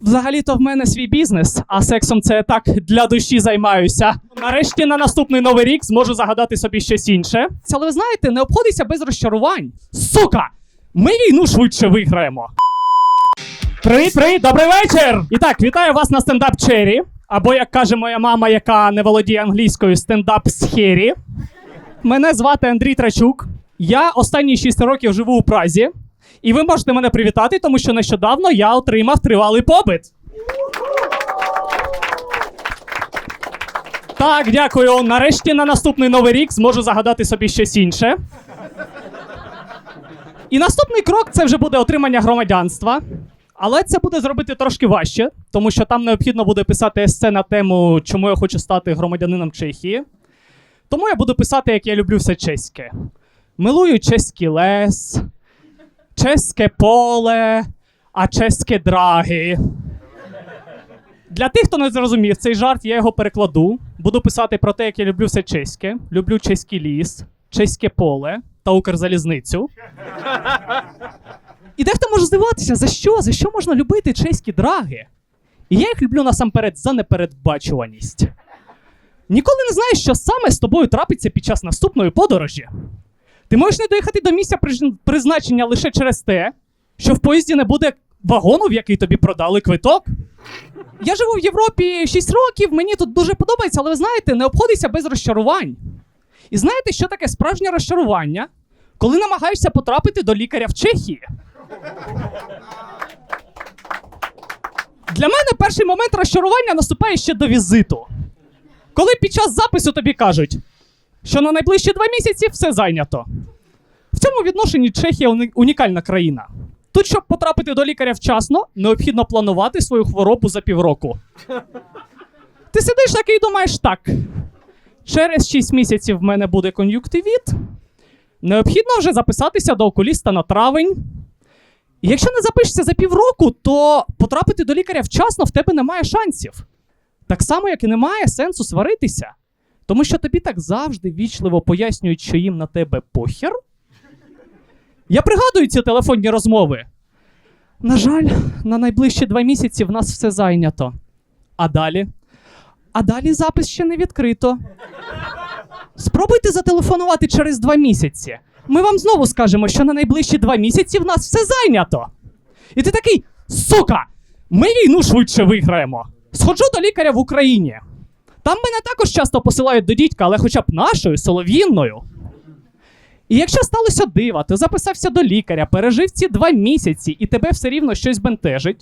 Взагалі-то в мене свій бізнес, а сексом це так для душі займаюся. Нарешті на наступний новий рік зможу загадати собі щось інше. Але ви знаєте, не обходиться без розчарувань. Сука! Ми війну швидше виграємо. Привіт, привіт, добрий вечір! І так, вітаю вас на стендап Чері. Або, як каже моя мама, яка не володіє англійською, стендап Схері. Мене звати Андрій Трачук. Я останні 6 років живу у Празі. І ви можете мене привітати, тому що нещодавно я отримав тривалий побит. Так, дякую. Нарешті на наступний новий рік зможу загадати собі щось інше. І наступний крок це вже буде отримання громадянства. Але це буде зробити трошки важче, тому що там необхідно буде писати есе на тему, чому я хочу стати громадянином Чехії. Тому я буду писати, як я люблю все чеське. Милую чеський лес, чеське поле, а чеське драги. Для тих, хто не зрозумів цей жарт, я його перекладу. Буду писати про те, як я люблю все чеське, люблю чеський ліс, чеське поле та Укрзалізницю. І дехто може здивуватися, за що? За що можна любити чеські драги? І я їх люблю насамперед за непередбачуваність. Ніколи не знаєш, що саме з тобою трапиться під час наступної подорожі. Ти можеш не доїхати до місця призначення лише через те, що в поїзді не буде вагону, в який тобі продали квиток. Я живу в Європі 6 років, мені тут дуже подобається, але ви знаєте, не обходиться без розчарувань. І знаєте, що таке справжнє розчарування, коли намагаєшся потрапити до лікаря в Чехії? Для мене перший момент розчарування наступає ще до візиту. Коли під час запису тобі кажуть, що на найближчі два місяці все зайнято. В цьому відношенні Чехія унікальна країна. Тут, щоб потрапити до лікаря вчасно, необхідно планувати свою хворобу за півроку. Ти сидиш такий і думаєш так. Через 6 місяців в мене буде кон'юктивіт. Необхідно вже записатися до окуліста на травень. Якщо не запишешся за півроку, то потрапити до лікаря вчасно в тебе немає шансів. Так само, як і немає сенсу сваритися. Тому що тобі так завжди вічливо пояснюють, що їм на тебе похер. Я пригадую ці телефонні розмови. На жаль, на найближчі два місяці в нас все зайнято. А далі? А далі запис ще не відкрито. Спробуйте зателефонувати через два місяці. Ми вам знову скажемо, що на найближчі два місяці в нас все зайнято. І ти такий, сука, ми війну швидше виграємо. Сходжу до лікаря в Україні. Там мене також часто посилають до дідька, але хоча б нашою, солов'їнною. І якщо сталося дива, ти записався до лікаря, пережив ці два місяці і тебе все рівно щось бентежить,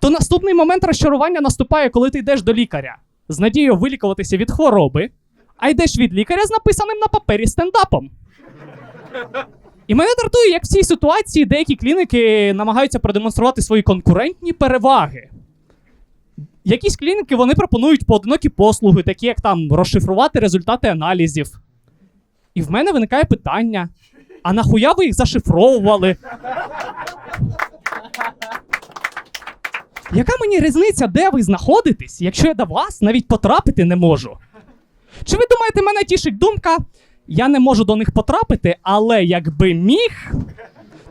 то наступний момент розчарування наступає, коли ти йдеш до лікаря з надією вилікуватися від хвороби, а йдеш від лікаря з написаним на папері стендапом. І мене дратує, як в цій ситуації деякі клініки намагаються продемонструвати свої конкурентні переваги. Якісь клініки вони пропонують поодинокі послуги, такі як там розшифрувати результати аналізів. І в мене виникає питання: а нахуя ви їх зашифровували? Яка мені різниця, де ви знаходитесь, якщо я до вас навіть потрапити не можу? Чи ви думаєте, мене тішить думка? Я не можу до них потрапити, але якби міг,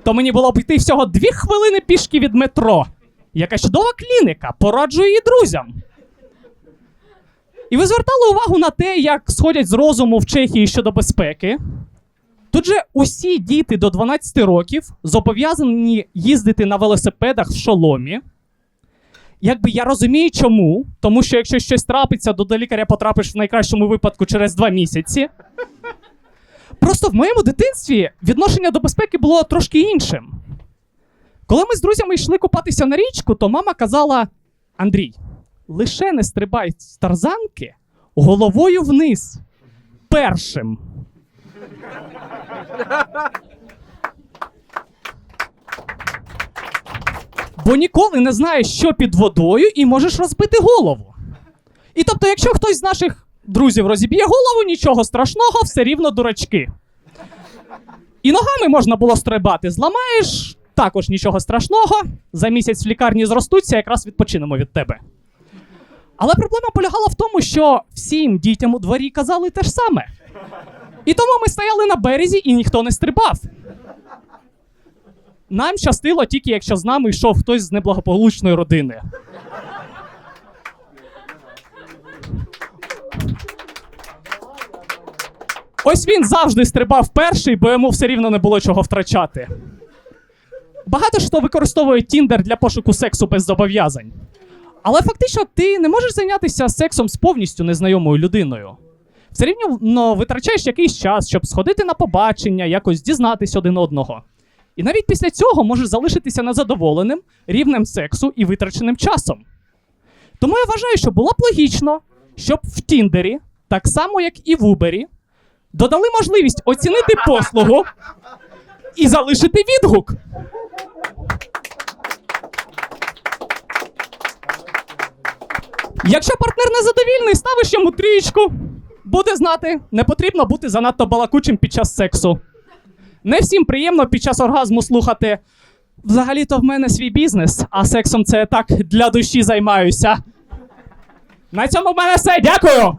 то мені було б йти всього дві хвилини пішки від метро. Яка чудова клініка, пораджую її друзям. І ви звертали увагу на те, як сходять з розуму в Чехії щодо безпеки. Тут же усі діти до 12 років зобов'язані їздити на велосипедах в шоломі. Якби я розумію, чому, тому що якщо щось трапиться, то до лікаря потрапиш в найкращому випадку через два місяці. Просто в моєму дитинстві відношення до безпеки було трошки іншим. Коли ми з друзями йшли купатися на річку, то мама казала: Андрій, лише не стрибай з тарзанки головою вниз. Першим. Бо ніколи не знаєш, що під водою, і можеш розбити голову. І тобто, якщо хтось з наших друзів розіб'є голову, нічого страшного, все рівно дурачки. І ногами можна було стрибати, зламаєш, також нічого страшного, за місяць в лікарні зростуться, якраз відпочинемо від тебе. Але проблема полягала в тому, що всім дітям у дворі казали те ж саме. І тому ми стояли на березі і ніхто не стрибав. Нам щастило тільки, якщо з нами йшов хтось з неблагополучної родини. Ось він завжди стрибав перший, бо йому все рівно не було чого втрачати. Багато хто використовує Тіндер для пошуку сексу без зобов'язань. Але фактично ти не можеш зайнятися сексом з повністю незнайомою людиною. Все рівно витрачаєш якийсь час, щоб сходити на побачення, якось дізнатись один одного. І навіть після цього можеш залишитися незадоволеним рівнем сексу і витраченим часом. Тому я вважаю, що було б логічно, щоб в Тіндері, так само як і в Убері, додали можливість оцінити послугу і залишити відгук. Якщо партнер незадовільний, ставиш йому трієчку. Буде знати, не потрібно бути занадто балакучим під час сексу. Не всім приємно під час оргазму слухати. Взагалі-то в мене свій бізнес, а сексом це я так для душі займаюся. На цьому в мене все. Дякую!